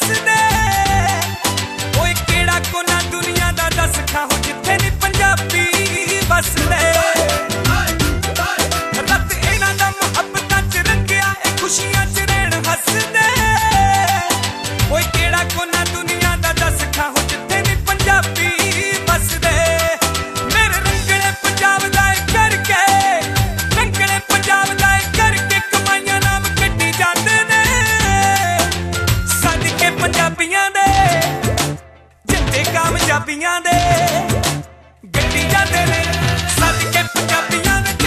That's. pucatele, sabe que pucatele,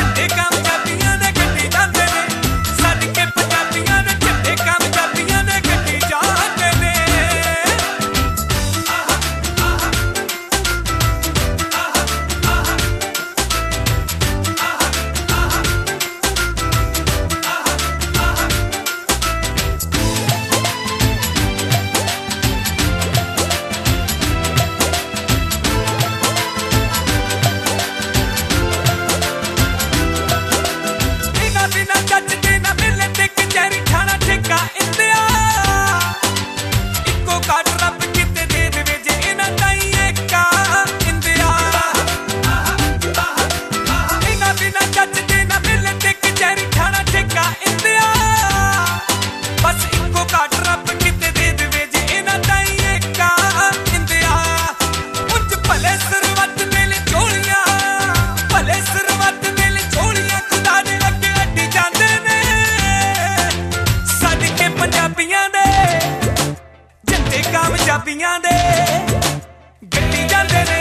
ਕਾਮਯਾਬੀਆਂ ਦੇ। ਗੱਡੀ ਜਾਂਦੇ